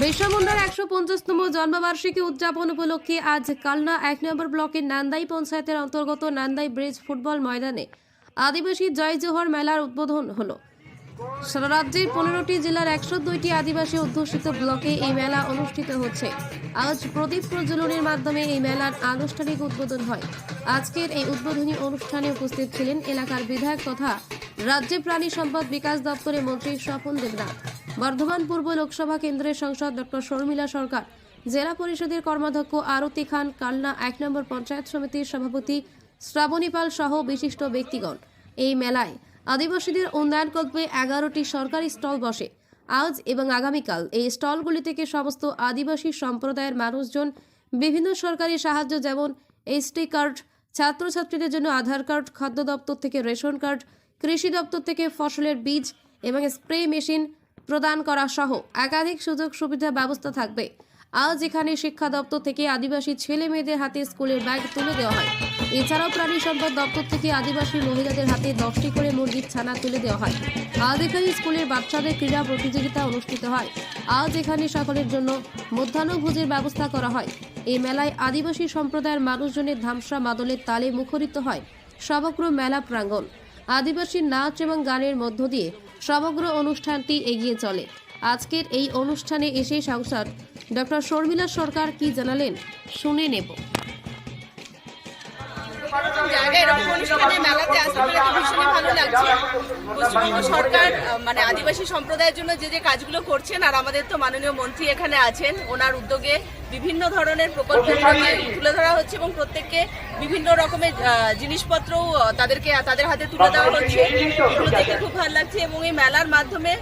বিরসা মুন্ডার একশো পঞ্চাশতম জন্মবার্ষিকী উদযাপন উপলক্ষে আজ কালনা এক নম্বর ব্লকের নান্দাই পঞ্চায়েতের অন্তর্গত নান্দাই ব্রিজ ফুটবল ময়দানে আদিবাসী জয় জোহর মেলার উদ্বোধন হলো। সারা রাজ্যের পনেরোটি জেলার একশো দুইটি আদিবাসী অধ্যুষিত ব্লকে এই মেলা অনুষ্ঠিত হচ্ছে। আজ প্রদীপ প্রজ্বলনের মাধ্যমে এই মেলার আনুষ্ঠানিক উদ্বোধন হয়। আজকের এই উদ্বোধনী অনুষ্ঠানে উপস্থিত ছিলেন এলাকার বিধায়ক তথা রাজ্যে প্রাণী সম্পদ বিকাশ দপ্তরের মন্ত্রী স্বপন দেবনাথ। বর্ধমান পূর্ব লোকসভা কেন্দ্রের সংসদ ডক্টর শর্মিলা সরকার, জেলা পরিষদের কর্মাধ্যক্ষ আরতি খান কালনা এক নম্বর পঞ্চায়েত সমিতির সভাপতি শ্রাবণী পাল সহ বিশিষ্ট ব্যক্তিগণ। এই মেলায় আদিবাসীদের উন্নয়ন উন্নয়নকল্পে এগারোটি সরকারি স্টল বসে। আজ এবং আগামীকাল এই স্টলগুলি থেকে সমস্ত আদিবাসী সম্প্রদায়ের মানুষজন বিভিন্ন সরকারি সাহায্য যেমন এসটি কার্ড, ছাত্রছাত্রীদের জন্য আধার কার্ড, খাদ্য দপ্তর থেকে রেশন কার্ড, কৃষি দপ্তর থেকে ফসলের বীজ এবং স্প্রে মেশিন প্রদান করা সহ একাধিক সুযোগ সুবিধা ব্যবস্থা থাকবে। আজ এখানে শিক্ষা দপ্তর থেকে আদিবাসী ছেলে মেয়েদের হাতে স্কুলের ব্যাগ তুলে দেওয়া হয়। এছাড়াও প্রাণী সম্পদ দপ্তর থেকে আদিবাসী মহিলাদের হাতে দশটি করে মুরগির ছানা তুলে দেওয়া হয়। আজ এখানে স্কুলের বাচ্চাদের ক্রীড়া প্রতিযোগিতা অনুষ্ঠিত হয়। আজ এখানে সকলের জন্য মধ্যাহ্নভোজের ব্যবস্থা করা হয়। এই মেলায় আদিবাসী সম্প্রদায়ের মানুষজনের ধামসা মাদলের তালে মুখরিত হয়। সমগ্র মেলা প্রাঙ্গণ আদিবাসী নাচ এবং গানের মধ্য দিয়ে সমগ্র অনুষ্ঠানটি এগিয়ে চলে। আজকের এই অনুষ্ঠানে এসে সাংসদ ডক্টর শর্মিলা সরকার কি জানালেন শুনে নেব। পশ্চিমবঙ্গ সরকার মানে আদিবাসী সম্প্রদায়ের জন্য যে যে কাজগুলো করছেন, আর আমাদের তো মাননীয় মন্ত্রী এখানে আছেন, ওনার উদ্যোগে বিভিন্ন ধরনের প্রকল্পগুলোকে তুলে ধরা হচ্ছে এবং প্রত্যেককে বিভিন্ন রকমের জিনিসপত্রও তাদেরকে, তাদের হাতে তুলে দেওয়া হচ্ছে। এগুলো দেখে খুব ভালো লাগছে এবং এই মেলার মাধ্যমে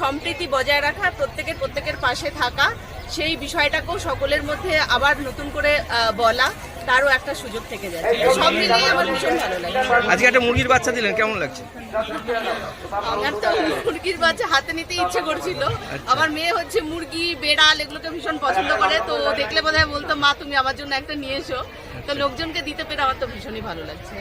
সম্প্রীতি বজায় রাখা প্রত্যেকের প্রত্যেকের পাশে থাকা, সেই বিষয়টাকেও সকলের মধ্যে আবার নতুন করে বলা। তারও একটা সুযোগ থেকে যাচ্ছে। সব মিলিয়ে আমার ভীষণ ভালো লাগে। আজকে একটা মুরগির বাচ্চা দিলেন কেমন লাগছে? আমার তো মুরগির বাচ্চা হাতে নিতে ইচ্ছে করছিল। আমার মেয়ে হচ্ছে মুরগি বেড়াল এগুলোকে ভীষণ পছন্দ করে তো দেখলে বোধহয় বলতো মা তুমি আমার জন্য একটা নিয়ে এসো। তো লোকজনকে দিতে পেরে আমার তো ভীষণই ভালো লাগছে।